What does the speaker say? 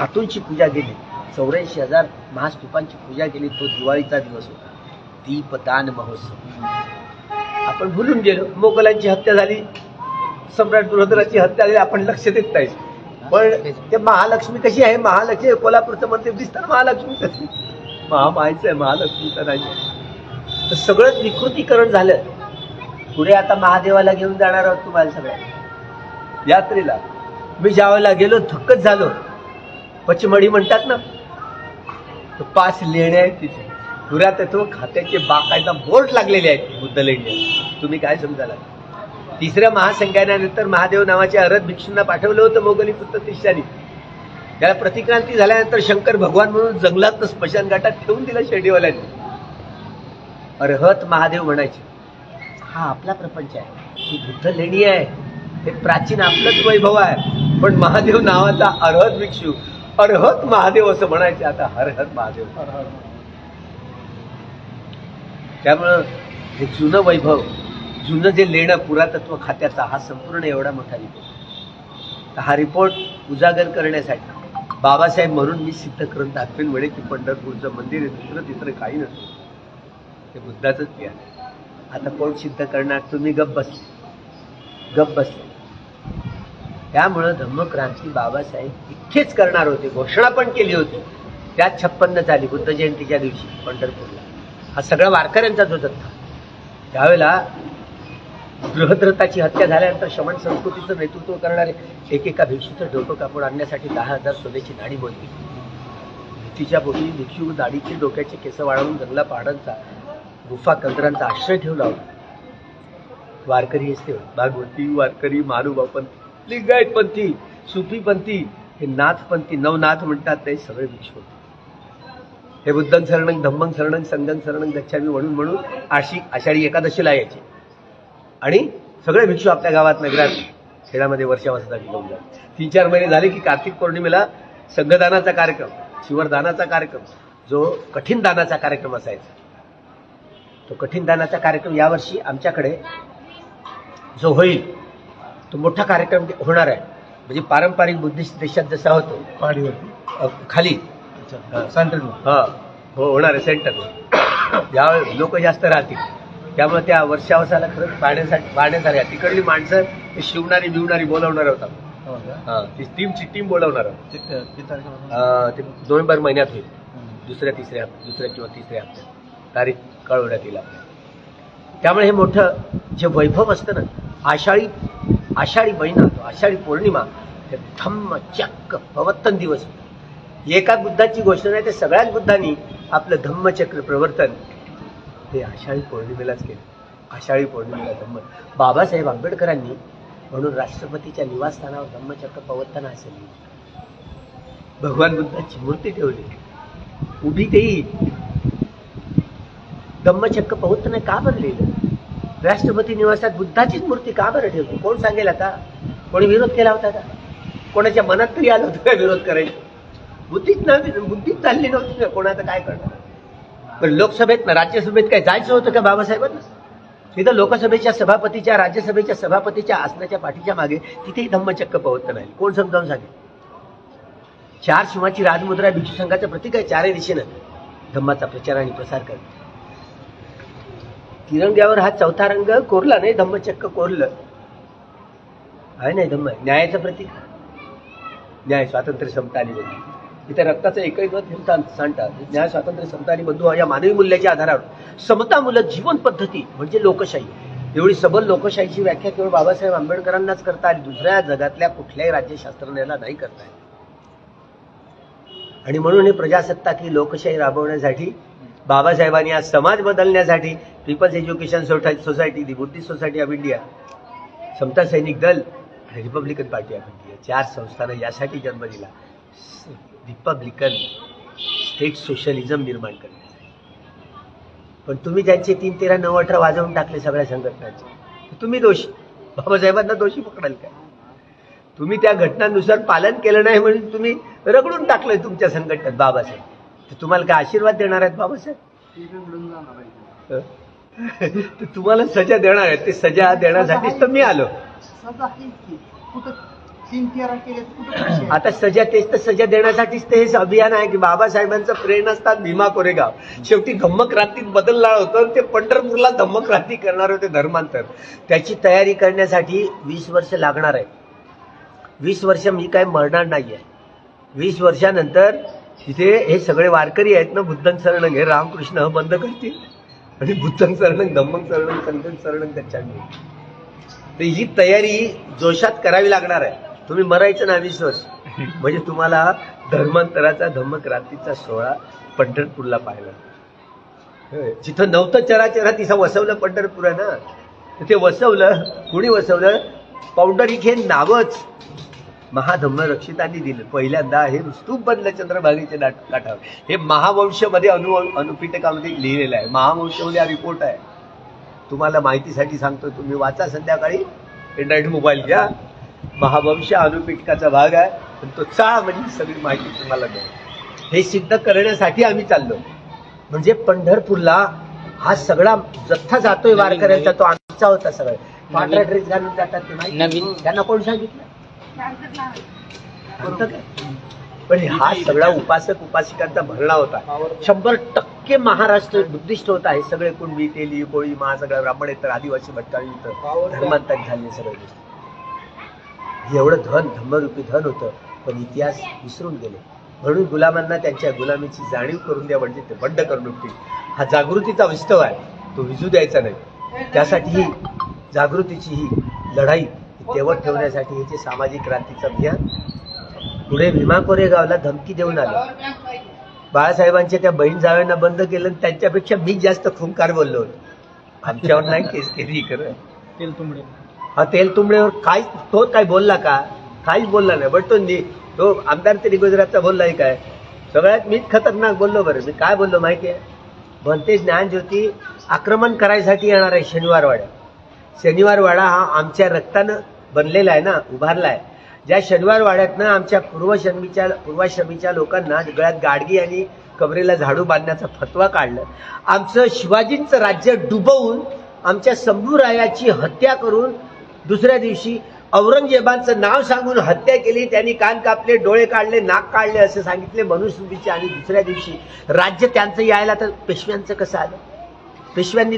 धातूंची पूजा केली. चौऱ्याऐंशी हजार महास्तूपांची पूजा केली. तो दिवाळीचा दिवस होता. दीपदान महोत्सव. आपण भुलून गेलो. मोगलांची हत्या झाली. सम्राट दुर्धराची हत्या झाली. आपण लक्ष देत नाही. पण ते महालक्ष्मी कशी आहे? महालक्ष्मी कोल्हापूरचं मंदिर दिसतं महालक्ष्मी कशी? महामायचं आहे. महालक्ष्मीचं नाही. तर सगळंच विकृतीकरण झालं. पुढे आता महादेवाला घेऊन जाणार आहोत तुम्हाला सगळ्या यात्रेला. मी ज्यावेळेला गेलो थक्कच झालो. पचमडी म्हणतात ना पाच लेण्या आहेत तिथे. पुरातत्व खात्याचे बाकायदा बोर्ड लागलेले आहेत बुद्ध लेण्या. तुम्ही काय समजाला? तिसऱ्या महासंख्यानानंतर महादेव नावाच्या अरद भिक्षूंना पाठवलं होतं मोगली पुत्र तिशानी त्याला प्रतिक्रांती झाल्यानंतर शंकर भगवान म्हणून जंगलात स्मशान घाटात ठेवून दिला शेडीवाल्याने अर्हत महादेव म्हणायचे हा आपला प्रपंच आहे. ही बुद्ध लेणी आहे. हे प्राचीन आपलंच वैभव आहे. पण महादेव नावाचा अर्हत भिक्षू अर्हत महादेव असं म्हणायचे आता हरहत महादेव. त्यामुळं हे जुनं वैभव जुनं जे लेणं पुरातत्व खात्याचा हा संपूर्ण एवढा मोठा रिपोर्ट तर हा रिपोर्ट उजागर करण्यासाठी बाबासाहेब म्हणून मी सिद्ध करून दाखवेन म्हणे की पंढरपूरचं मंदिर आहे दुसरं तिसरं काही नसतं. ते बुद्धाचंच आता कोण सिद्ध करणार? तुम्ही गप्प बसले गप्प बसले त्यामुळं धम्मक्रांती बाबासाहेब इतकेच करणार होते घोषणा पण केली होती. त्यात छप्पन्न झाली बुद्ध जयंतीच्या दिवशी पंढरपूरला. हा सगळा वारकऱ्यांचाच होता त्यावेळेला बृहद्रथाची हत्या झाल्यानंतर शमन संस्कृतीचं नेतृत्व करणारे एकेका भिक्षूचं डोकं कापून आणण्यासाठी दहा हजार सोन्याची नाणी बोलली. भीतीच्या पोटी भिक्षू दाढीची डोक्याचे केस वाळवून जंगला पहाडांचा गुफा कंत्रांचा आश्रय ठेवला होता. वारकरी असते भागवती वारकरी मानुबापंथी लिंगायतपंथी सुफीपंथी हे नाथपंथी नवनाथ म्हणतात ते सगळे भिक्षू होते हे बुद्धन सरणंग धम्मन सरणंग संगन सरणंग दच्छावी म्हणून म्हणून आशी आषाढी एकादशीला यायचे. आणि सगळे भिक्षू आपल्या गावात नगरात खेळामध्ये वर्षा घेऊन जात तीन चार महिने झाले की कार्तिक पौर्णिमेला संघदानाचा कार्यक्रम शिवरदानाचा कार्यक्रम जो कठीण दानाचा कार्यक्रम असायचा. तो कठीण दानाचा कार्यक्रम यावर्षी आमच्याकडे जो होईल तो मोठा कार्यक्रम होणार आहे. म्हणजे पारंपरिक बुद्धिस्ट देशात जसा होतो खाली. अच्छा. सेंट्रल हा हो होणार आहे सेंटर यावेळी लोक जास्त राहतील. त्यामुळे त्या वर्षावसाला खरंच पाहण्यासाठी पाहण्यासारख्या तिकडली माणसं ते शिवणारी बिवणारी बोलवणार होता हो? हा ती टीमची टीम बोलवणार ते नोव्हेंबर महिन्यात होईल. दुसऱ्या तिसऱ्या दुसऱ्या किंवा तिसऱ्या हप्त्यात. तारीख कळवण्यात येईल आपल्याला. त्यामुळे हे मोठं जे वैभव असतं ना आषाढी आषाढी महिना तो आषाढी पौर्णिमा हे धम्म चक्क पवत्तन दिवस. एका बुद्धाची घोषणा आहे ते सगळ्याच बुद्धांनी आपलं धम्मचक्र प्रवर्तन ते आषाढी पौर्णिमेलाच केलं. आषाढी पौर्णिमेला धम्म. बाबासाहेब आंबेडकरांनी म्हणून राष्ट्रपतीच्या निवासस्थानावर धम्मचक्र प्रवर्तन असेल. भगवान बुद्धाची मूर्ती ठेवली. उभी तेही. धम्मचक्र पवत्ताना का बरं लिहिलं राष्ट्रपती निवासात बुद्धाचीच मूर्ती का बरं ठेवली? कोण सांगेल आता? कोणी विरोध केला होता का? कोणाच्या मनात तरी आलं होतं का विरोध करायला? बुद्धीच नव्हती बुद्धीच चालली नव्हती का कोणाचं काय करणार? पण लोकसभेत ना राज्यसभेत काय जायचं होतं का बाबासाहेबांना? तिथं लोकसभेच्या सभापतीच्या राज्यसभेच्या सभापतीच्या आसनाच्या पाठीच्या मागे तिथेही धम्मचक्क पवत नाही. कोण समजावून सांगेल? चार शिवाची राजमुद्रा भिक्षू संघाचं प्रतीक आहे चारही दिशेनं धम्माचा प्रचार आणि प्रसार करणे. तिरंग्यावर हा चौथा रंग कोरला नाही धम्मचक्क कोरलं. आहे नाही धम्म? न्यायाचं प्रतीक? न्याय स्वातंत्र्य समता आणि बंधू. इथे रक्ताचं एकही मत हिंसा सांगतात न्याय स्वातंत्र्य समता आणि बंधू या मानवी मूल्याच्या आधारावर. समता मूलक जीवन पद्धती म्हणजे लोकशाही. एवढी सबल लोकशाहीची व्याख्या केवळ बाबासाहेब आंबेडकरांनाच करता आली. दुसऱ्या जगातल्या कुठल्याही राज्यशास्त्रज्ञाला नाही करता आली आणि म्हणून हे प्रजासत्ताक ही लोकशाही राबवण्यासाठी बाबासाहेबांनी आज समाज बदलण्यासाठी people's education society the Buddhist society of India Samata Sainik Dal आणि रिपब्लिकन पार्टी ऑफ इंडिया चार संस्थांना यासाठी जन्म दिला. रिपब्लिकन स्टेट सोशलिझम निर्माण करण्यासाठी. पण तुम्ही त्यांचे तीन तेरा नऊ अठरा वाजवून टाकले सगळ्या संघटनांचे तुम्ही दोषी. बाबासाहेबांना दोषी पकडाल काय तुम्ही त्या घटनांनुसार पालन केलं नाही म्हणून तुम्ही रगडून टाकलंय तुमच्या संघटनेत बाबासाहेब. तर तुम्हाला काय आशीर्वाद देणार आहेत बाबासाहेब? तुम्हाला सजा देणार आहेत ते सजा देण्यासाठीच तर मी आलो? आता सजा तेच तर सजा देण्यासाठीच ते हे अभियान आहे की बाबासाहेबांचं प्रेरणास्थान भीमा कोरेगाव. शेवटी धम्म क्रांतीत बदलला होतं ते पंढरपूरला धम्म क्रांती करणार होते धर्मांतर. त्याची तयारी करण्यासाठी वीस वर्ष लागणार आहे. वीस वर्ष मी काय मरणार नाही आहे वीस वर्षानंतर तिथे हे सगळे वारकरी आहेत ना बुद्धन शरणंग हे रामकृष्ण बंद करतील. आणि भूतंग सरणंग धम्मं सरणंग संतन सरणंग गच्छामी तर ही तयारी जोशात करावी लागणार आहे. तुम्ही मरायचं ना विश्वास म्हणजे तुम्हाला धर्मांतराचा धम्मक्रांतीचा सोहळा पंढरपूरला पाहिला जिथं नव्हतं चराचरा तिथं वसवलं पंढरपूर आहे ना तिथे ते वसवलं कुणी वसवलं? पौंडरिक हे नावच. महाधम्म रक्षितांनी दिलं. पहिल्यांदा हे स्तूप बनलं चंद्रभागेच्या नाट- काठावर. हे महावंशमध्ये अनु अनुपिटकामध्ये लिहिलेलं आहे. महावंशमध्ये हा रिपोर्ट आहे. तुम्हाला माहितीसाठी सांगतो तुम्ही वाचा संध्याकाळी. अँड्रॉइड मोबाईल घ्या. महावंश अनुपिटकाचा भाग आहे. पण तो चाळ म्हणजे सगळी माहिती तुम्हाला मिळेल. हे सिद्ध करण्यासाठी आम्ही चाललो. म्हणजे पंढरपूरला हा सगळा जथ्था जातोय वारकऱ्यांचा तो आमचा होता सगळं. पांढरा ड्रेस घालून जातात ते माहिती? त्यांना कोण सांगितलं? पण हा सगळा उपासक उपासिकांचा भरणा होता. शंभर टक्के महाराष्ट्र बुद्धिस्ट होता हे सगळे कुणबी तेली कोळी महा सगळं ब्राह्मण येतं आदिवासी भटकाळी येतं धर्मांतर झाले सगळे गोष्टी. एवढं धन धम्मरूपी धन होतं पण इतिहास विसरून गेले. म्हणून गुलामांना त्यांच्या गुलामीची जाणीव करून द्या म्हणजे ते बंड करून उठतील. हा जागृतीचा विस्तव आहे. तो विजू द्यायचा नाही. त्यासाठी ही जागृतीची ही लढाई तेवढ ठेवण्यासाठी हे जे सामाजिक क्रांतीचं अभियान. पुढे भीमा कोरेगावला धमकी देऊन आलं. बाळासाहेबांच्या त्या बहीण जाव्यांना बंद केलं आणि त्यांच्यापेक्षा मी जास्त खुंकार बोललो होतो. आमच्यावर नाही केस केली खरं. तेल तुंबडे हा तेल तुंबडेवर काय तो काय बोलला का? काहीच बोलला नाही. बट तो नि- तो आमदार तरी गुजरातचा बोललाय काय? सगळ्यात मीच खतरनाक बोललो बरं. मी काय बोललो माहिती आहे भंते ज्ञानज्योती आक्रमण करायसाठी येणार आहे शनिवार शनिवारवाडा शनिवार वाडा हा आमच्या रक्तानं बनलेला आहे ना उभारला आहे ज्या शनिवार वाड्यातनं आमच्या पूर्वशमीच्या पूर्वाश्रमीच्या लोकांना गळ्यात गाडगी आणि कबरेला झाडू बांधण्याचा फतवा काढलं. आमचं शिवाजींचं राज्य डुबवून आमच्या शंभूरायाची हत्या करून दुसऱ्या दिवशी औरंगजेबाचं नाव सांगून हत्या केली. त्यांनी कान कापले डोळे काढले नाक काढले असं सांगितले मनुस्मृतीचे. आणि दुसऱ्या दिवशी राज्य त्यांचं यायला तर पेशव्यांचं कसं आलं? पेशव्यांनी